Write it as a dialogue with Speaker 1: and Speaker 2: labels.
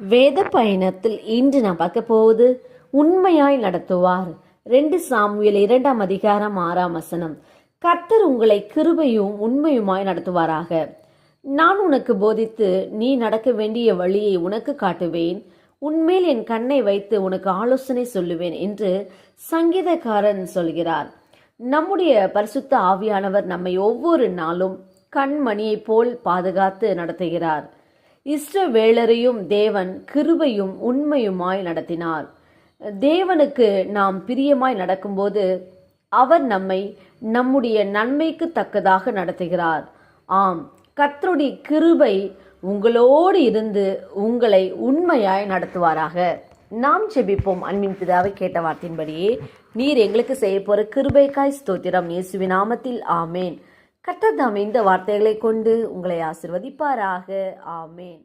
Speaker 1: வேத பயணத்தில் இன்று நான் பார்க்க போவது உண்மையாய் நடத்துவார். ரெண்டு சாமுவேல் இரண்டாம் அதிகாரம் ஆறாம் வசனம். கர்த்தர் உங்களை கிருபையும் உண்மையுமாய் நடத்துவாராக. நான் உனக்கு போதித்து நீ நடக்க வேண்டிய வழியை உனக்கு காட்டுவேன். உன்மேல் என் கண்ணை வைத்து உனக்கு ஆலோசனை சொல்லுவேன் என்று சங்கீதக்காரன் சொல்கிறார். நம்முடைய பரிசுத்த ஆவியானவர் நம்மை ஒவ்வொரு நாளும் கண்மணியைப் போல் பாதுகாத்து நடத்துகிறார். இஷ்டவேளரையும் தேவன் கிருபையும் உண்மையுமாய் நடத்தினார். தேவனுக்கு நாம் பிரியமாய் நடக்கும்போது அவர் நம்மை நம்முடைய நன்மைக்கு தக்கதாக நடத்துகிறார். ஆம் கத்தருடைய கிருபை உங்களோடு இருந்து உங்களை உண்மையாய் நடத்துவாராக. நாம் ஜெபிப்போம். அன்பின் பிதாவை கேட்ட வார்த்தையின்படியே நீர் எங்களுக்கு செய்ய போற கிருபைக்காய் ஸ்தோத்திரம். இயேசுவின் நாமத்தில் ஆமேன். கர்த்தர் தாம் இந்த வார்த்தைகளை கொண்டு உங்களை ஆசிர்வதிப்பாராக. ஆமேன்.